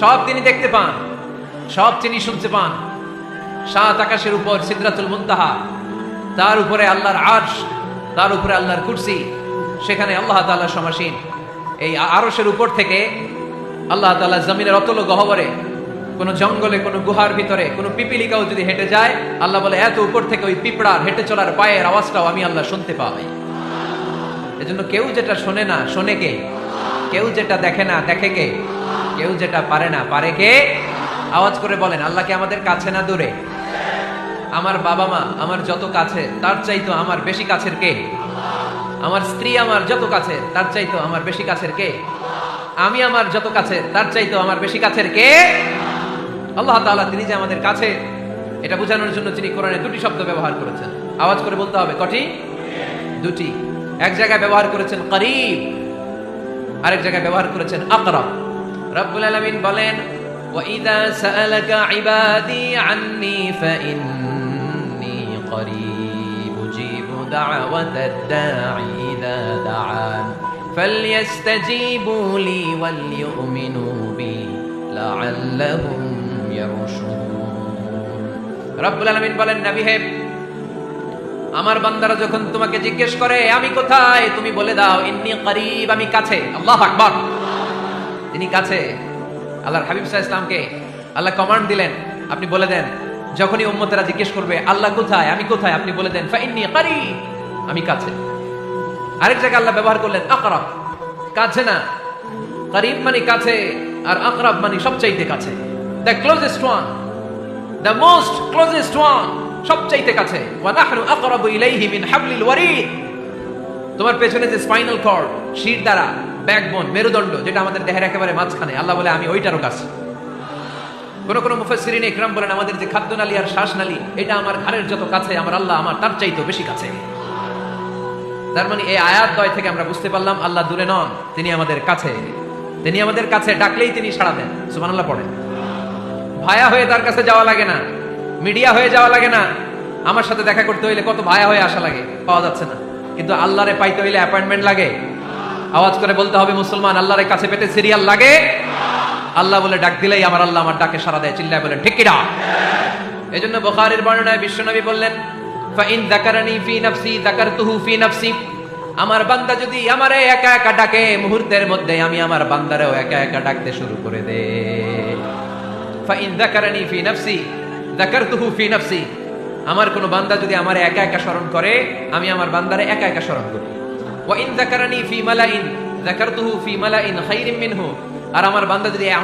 সব তিনি দেখতে পান, সব তিনি শুনতে পান। সাত আকাশের উপর সিদ্রাতুল মুন্তাহা, তার উপরে আল্লাহর আরশ, তার উপরে আল্লাহর কুরসি, সেখানে আল্লাহ তাআলা সমাসীন। এই আরসের উপর থেকে আল্লাহ তাআলা জমিনের অতল গহবরে, কোনো জঙ্গলে, কোনো গুহার ভিতরে, কোনো পিপিলিকাও যদি হেঁটে যায়, আল্লাহ বলে, এত উপর থেকে ওই পিঁপড়ার হেঁটে চলার পায়ের আওয়াজটাও আমি আল্লাহ শুনতে পাই। এজন্য কেউ যেটা শোনে না, শোনে কে? কেউ যেটা দেখে না, দেখে কে? কেউ যেটা পারে না, পারে কে? আওয়াজ করে বলেন আল্লাহকে আমাদের কাছে না দূরে? আমার বাবা মা আমার যত কাছে, তার চাইতো আমার বেশি কাছের কে? আমার স্ত্রী আমার যত কাছে, তার চাইতো আমার বেশি কাছের কে? আমি আমার যত কাছে, তার চাইতো আমার বেশি কাছের কে? আল্লাহ তাআলা তিনি যে আমাদের কাছে, এটা বোঝানোর জন্য তিনি কোরআনে দুটি শব্দ ব্যবহার করেছেন। আওয়াজ করে বলতে হবে, কটি? দুটি। এক জায়গায় ব্যবহার করেছেন করিব, আরেক জায়গায় ব্যবহার করেছেন আকরাব রব্বুল আলামিন বলেন وَإِذَا سَأَلَكَ عِبَادِي عَنِّي فَإِنِّي قَرِيبٌ أُجِيبُ دَعْوَةَ الدَّاعِ إِذَا دَعَانِ فَلْيَسْتَجِيبُوا لِي وَلْيُؤْمِنُوا بِي لَعَلَّهُمْ يَرْشُدُونَ রব্বুল আলামিন বলেন নবী হে আমার বান্দারা যখন তোমাকে জিজ্ঞেস করে আমি কোথায় তুমি বলে দাও ইন্নি করিব আমি কাছে আল্লাহ আকবর তিনি কাছে আল্লাহর হাবিব সাহা ইসলামকে আল্লাহ কমান্ড দিলেন, আপনি বলে দেন, যখনই উম্মতেরা জিজ্ঞেস করবে, আল্লাহ কোথায়, আমি কোথায়, আপনি বলে দেন, ফাইন্নি করিব আমি কাছে। আরেক জায়গায় আল্লাহ ব্যবহার করলেন, আকরাব। কাছে না। করিব মানে কাছে, আর আকরাব মানে সবচাইতে কাছে। The closest one the most closest one সবচাইতে কাছে। ওয়া আকরাবু ইলাইহি মিন হাবলিল ওয়ারিদ। তোমার পেছনে যে স্পাইনাল কর্ড শির দ্বারা ব্যাকবোন, মেরুদণ্ড, যেটা আমাদের দেহের একেবারে মাঝখানে। আল্লাহ বলে, আমি ওইটারও কাছে কোন কোন মুফাসসিরিন ইকরাম বলেন, আমাদের যে খাদ্যনালী আর শ্বাসনালী, এটা আমার ঘাড়ের যত কাছে, আমার আল্লাহ আমার তার চাইতেও বেশি কাছে। তার মানে এই আয়াত দয় থেকে আমরা বুঝতে পারলাম, আল্লাহ দূরে নন, তিনি আমাদের কাছে। তিনি আমাদের কাছে ডাকলেই তিনি সাড়া দেন। সুবহানাল্লাহ পড়েন। ভায়া হয়ে তার কাছে যাওয়া লাগে না। মিডিয়া হয়ে যাওয়া লাগে না। আমার সাথে দেখা করতে হইলে কত ভায়া হয়ে আসা লাগে, পাওয়া যাচ্ছে না। কিন্তু আল্লাহরে পাইতে হইলে অ্যাপয়েন্টমেন্ট লাগে। আওয়াজ করে বলতে হবে, মুসলমান, আল্লাহরে কাছে পেতে সিরিয়াল লাগে? আল্লাহ বলে, ডাক দিলেই আমার আল্লাহ আমার ডাকে সারা দেয়। চিল্লায় বলেন, ঠিক এই জন্য বোখারের বর্ণনায় বিশ্বনবী বললেন, ফাইন দাকারানি ফি নাফসি দাকারতুহু ফি নাফসি। আমার বান্দা যদি আমারে একা একা ডাকে, মুহূর্তের মধ্যে আমি আমার বান্দারেও একা একা ডাকতে শুরু করে দে। ফাইন দাকারানি ফি নাফসি দাকারতুহু ফি নাফসি। আমার কোনো বান্দা যদি আমারে একা একা স্মরণ করে, আমি আমার বান্দারে একা একা স্মরণ করি। ওয়া জাকারানি ফি মালাইন জাকারতুহু ফি মালাইন খাইরিম মিনহু আর আমার বান্দা যদি আমাকে